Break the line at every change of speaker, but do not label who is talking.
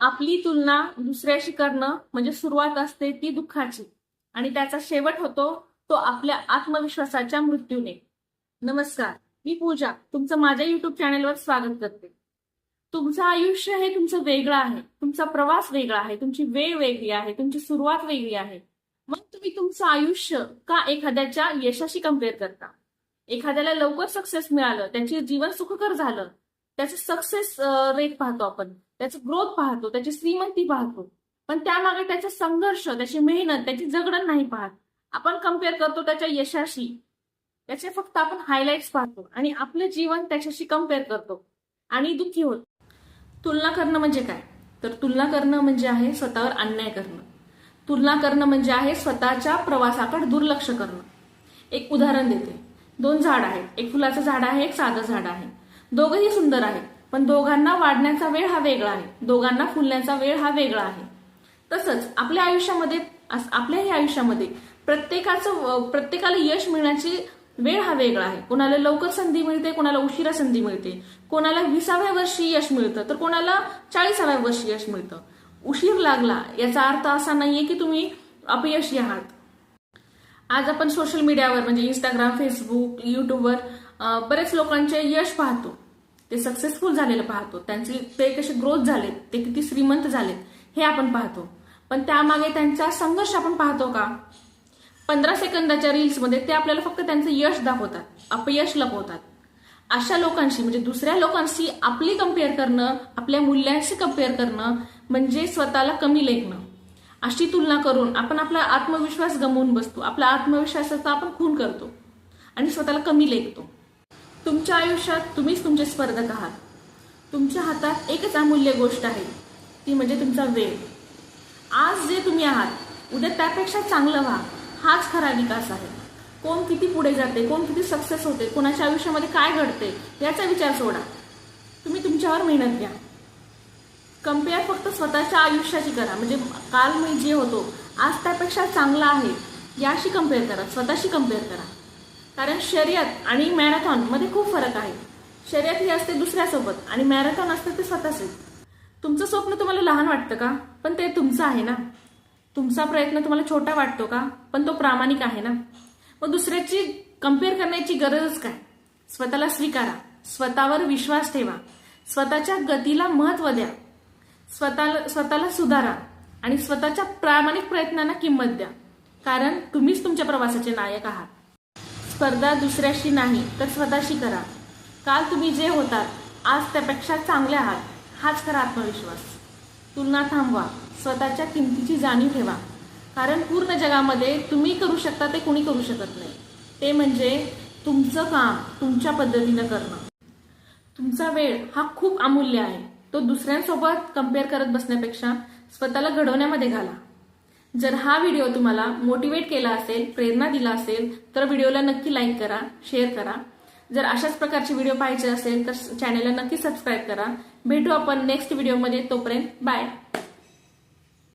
आपली तुलना दुसऱ्याशी करणं म्हणजे सुरुवात असते ती दुःखाची. आणि त्याचा शेवट होतो तो आपल्या आत्मविश्वासाच्या मृत्यूने. नमस्कार मी पूजा. तुमचं माझ्या युट्यूब चॅनेलवर स्वागत करते. तुमचं आयुष्य हे तुमचं वेगळं आहे. तुमचा प्रवास वेगळा आहे. तुमची वेळ वेगळी आहे. तुमची सुरुवात वेगळी आहे. मग तुम्ही तुमचं आयुष्य का एखाद्याच्या यशाशी कंपेअर करता? एखाद्याला लवकर सक्सेस मिळालं त्यांचे जीवन सुखकर झालं त्याचं सक्सेस रेट पाहतो आपण. त्याचं ग्रोथ पाहतो त्याची श्रीमंती पाहतो. पण त्यामागे त्याचा संघर्ष त्याची मेहनत त्याची जगडण नाही पाहत. आपण कंपेअर करतो त्याच्या यशाशी. त्याचे फक्त आपण हायलाइट्स पाहतो आणि आपलं जीवन त्याच्याशी कंपेअर करतो. आणि दुःखी होत. तुलना करणं म्हणजे काय? तर तुलना करणं म्हणजे आहे स्वतःवर अन्याय करणं. तुलना करणं म्हणजे आहे स्वतःच्या प्रवासाकडे दुर्लक्ष करणं. एक उदाहरण देते. दोन झाड आहेत. एक फुलाचं झाड आहे एक साधं झाड आहे. दोघंही सुंदर आहेत. पण दोघांना वाढण्याचा वेळ हा वेगळा आहे. दोघांना फुलण्याचा वेळ हा वेगळा आहे. तसंच आपल्या आयुष्यामध्ये अस- आपल्याही आयुष्यामध्ये प्रत्येकाचं प्रत्येकाला यश मिळण्याची वेळ हा वेगळा आहे. कोणाला लवकर संधी मिळते कोणाला उशिरा संधी मिळते. कोणाला विसाव्या वर्षी यश मिळतं तर कोणाला चाळीसाव्या वर्षी यश मिळतं. उशीर लागला याचा अर्थ असा नाहीये की तुम्ही अपयशी आहात. आज आपण सोशल मीडियावर म्हणजे इंस्टाग्राम फेसबुक युट्यूबवर बरेच लोकांचे यश पाहतो. ते सक्सेसफुल झालेलं पाहतो. त्यांचे ते कसे ग्रोथ झालेत ते किती श्रीमंत झालेत हे आपण पाहतो. पण त्यामागे त्यांचा संघर्ष आपण पाहतो का? पंधरा सेकंदाच्या रील्समध्ये ते आपल्याला फक्त त्यांचं यश दाखवतात अपयश लपवतात. अशा लोकांशी म्हणजे दुसऱ्या लोकांशी आपली कंपेअर करणं आपल्या मूल्यांशी कंपेअर करणं म्हणजे स्वतःला कमी लेखणं. अशी तुलना करून आपण आपला आत्मविश्वास गमवून बसतो. आपला आत्मविश्वासाचा आपण खून करतो. आणि स्वतःला कमी लेखतो. तुमच्या आयुष्यात तुम्हीच तुमचे स्पर्धक आहात. तुमच्या हातात एकच अमूल्य गोष्ट आहे. ती म्हणजे तुमचा वेळ. आज जे तुम्ही आहात उद्या त्यापेक्षा चांगलं व्हा. हाच खरा विकास आहे. कोण किती पुढे जाते कोण किती सक्सेस होते कोणाच्या आयुष्यामध्ये काय घडते याचा विचार सोडा. तुम्ही तुमच्यावर मेहनत घ्या. कंपेअर फक्त स्वतःच्या आयुष्याची करा. म्हणजे काल मी जे होतो आज त्यापेक्षा चांगला आहे याशी कंपेअर करा. स्वतःशी कंपेअर करा. कारण शर्यत आणि मॅरेथॉनमध्ये खूप फरक आहे. शर्यत ही असते दुसऱ्यासोबत आणि मॅरेथॉन असते ते स्वतःचे. तुमचं स्वप्न तुम्हाला लहान वाटतं का? पण ते तुमचं आहे ना? तुमचा प्रयत्न तुम्हाला छोटा वाटतो का? पण तो प्रामाणिक आहे ना? मग दुसऱ्याची कंपेअर करण्याची गरजच काय? स्वतःला स्वीकारा. स्वतःवर विश्वास ठेवा. स्वतःच्या गतीला महत्त्व द्या. स्वतःला स्वतःला सुधारा आणि स्वतःच्या प्रामाणिक प्रयत्नांना किंमत द्या. कारण तुम्हीच तुमच्या प्रवासाचे नायक आहात. स्पर्धा दुसऱ्याशी नाही तर स्वतःशी करा. काल तुम्ही जे होतात आज त्यापेक्षा चांगले आहात हाच खरा आत्मविश्वास. तुलना थांबवा स्वतःच्या किमतीची जाणीव ठेवा. कारण पूर्ण जगामध्ये तुम्ही करू शकता ते कोणी करू शकत नाही. ते म्हणजे तुमचं काम तुमच्या पद्धतीनं करणं. तुमचा वेळ हा खूप अमूल्य आहे. तो दुसऱ्यांसोबत कंपेअर करत बसण्यापेक्षा स्वतःला घडवण्यामध्ये घाला. जर हा व्हिडिओ तुम्हाला मोटिवेट केला असेल प्रेरणा दिला असेल तर व्हिडिओला नक्की लाईक करा शेअर करा. जर अशाच प्रकारचे व्हिडिओ पाहिजे असेल तर चॅनेलला नक्की सबस्क्राईब करा. भेटू आपण नेक्स्ट व्हिडिओमध्ये तोपर्यंत बाय